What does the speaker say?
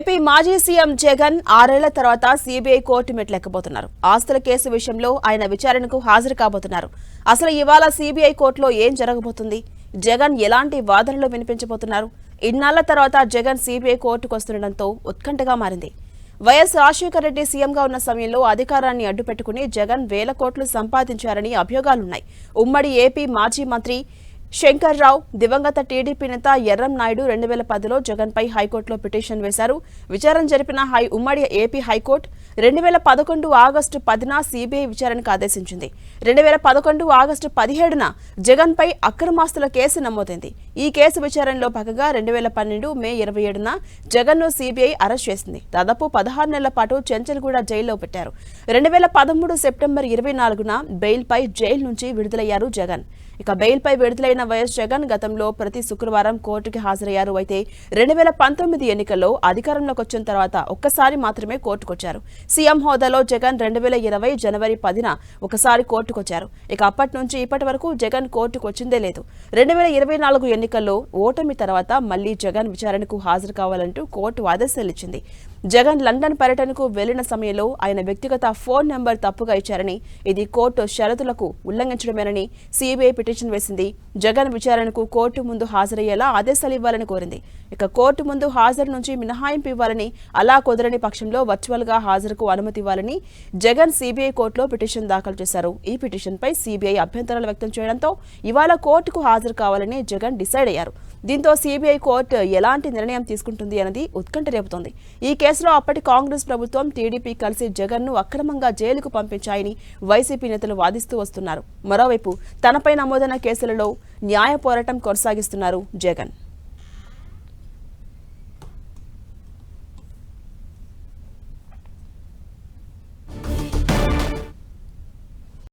AP మాజీ CM Jagan ఆరేళ్ళ తర్వాత సీబీఐ కోర్టు మెట్లెక్కబోతున్నారు. ఆస్తుల కేసు విషయంలో ఆయన విచారణకు హాజరు కాబోతున్నారు. అసలు ఇవాళ సీబీఐ కోర్టులో ఏం జరగబోతుంది? జగన్ ఎలాంటి వాదనలు వినిపించబోతున్నారు? ఇన్నాళ్ళ తర్వాత జగన్ సీబీఐ కోర్టుకు వస్తుండటంతో ఉత్కంఠగా మారింది. వైఎస్ రాజశేఖర రెడ్డి సీఎంగా ఉన్న సమయంలో అధికారాన్ని అడ్డుపెట్టుకుని జగన్ వేల కోట్లు సంపాదించారని అభియోగాలున్నాయి. ఉమ్మడి ఏపీ మాజీ మంత్రి శంకర్రావు దివంగత టీడీపీ నేత ఎర్రం నాయుడు రెండు వేల పదిలో జగన్పై హైకోర్టులో పిటిషన్ వేశారు. విచారణ జరిపిన హై ఉమ్మడి ఏపీ హైకోర్టు రెండు వేల పదకొండు ఆగస్టు పదిన సీబీఐ విచారణకు ఆదేశించింది. రెండు వేల పదకొండు ఆగస్టు పదిహేడున జగన్పై అక్రమాస్తుల కేసు నమోదైంది. ఈ కేసు విచారణలో భాగంగా రెండు వేల పన్నెండు మే ఇరవై ఏడున జగన్ను సీబీఐ అరెస్ట్ చేసింది. దాదాపు పదహారు నెలల పాటు చెంచల్గూడ జైల్లో పెట్టారు. రెండు వేల పదమూడు సెప్టెంబర్ ఇరవై నాలుగున బెయిల్పై జైలు నుంచి విడుదలయ్యారు జగన్. ఇక బెయిల్పై విడుదలైన వైఎస్ జగన్ గతంలో ప్రతి శుక్రవారం కోర్టుకి హాజరయ్యారు. అయితే రెండు వేల పంతొమ్మిది ఎన్నికల్లో అధికారంలోకి వచ్చిన తర్వాత ఒక్కసారి మాత్రమే కోర్టుకొచ్చారు. సీఎం హోదాలో జగన్ రెండు వేల ఇరవై జనవరి పదిన ఒకసారి కోర్టుకొచ్చారు. ఇక అప్పటి నుంచి ఇప్పటి వరకు జగన్ కోర్టుకు వచ్చిందే లేదు. రెండు వేల ఇరవై నాలుగు ఎన్నికల్లో ఓటమి తర్వాత మళ్ళీ జగన్ విచారణకు హాజరు కావాలంటూ కోర్టు ఆదేశాలు ఇచ్చింది. జగన్ లండన్ పర్యటనకు వెళ్ళిన సమయంలో ఆయన వ్యక్తిగత ఫోన్ నెంబర్ తప్పుగా ఇచ్చారని ఇది కోర్టు షరతులకు ఉల్లంఘించడమేనని సీబీఐ పిటిషన్ వేసింది. జగన్ విచారణకు కోర్టు ముందు హాజరయ్యేలా ఆదేశాలు ఇవ్వాలని కోరింది. ఇక కోర్టు ముందు హాజరు నుంచి మినహాయింపు ఇవ్వాలని అలా కుదరని పక్షంలో వర్చువల్గా హాజరుకు అనుమతి ఇవ్వాలని జగన్ సీబీఐ కోర్టులో పిటిషన్ దాఖలు చేశారు. ఈ పిటిషన్పై సీబీఐ అభ్యంతరాలు వ్యక్తం చేయడంతో ఇవాళ కోర్టుకు హాజరు కావాలని జగన్ డిసైడ్ అయ్యారు. దీంతో సీబీఐ కోర్టు ఎలాంటి నిర్ణయం తీసుకుంటుంది అన్నది ఉత్కంఠ రేపుతోంది. ఈ కేసులో అప్పటి కాంగ్రెస్ ప్రభుత్వం టీడీపీ కలిసి జగన్ను అక్రమంగా జైలుకు పంపించాయని వైసీపీ నేతలు వాదిస్తూ వస్తున్నారు. మరోవైపు తనపై నమోదైన కేసులలో న్యాయ పోరాటం కొనసాగిస్తున్నారు జగన్.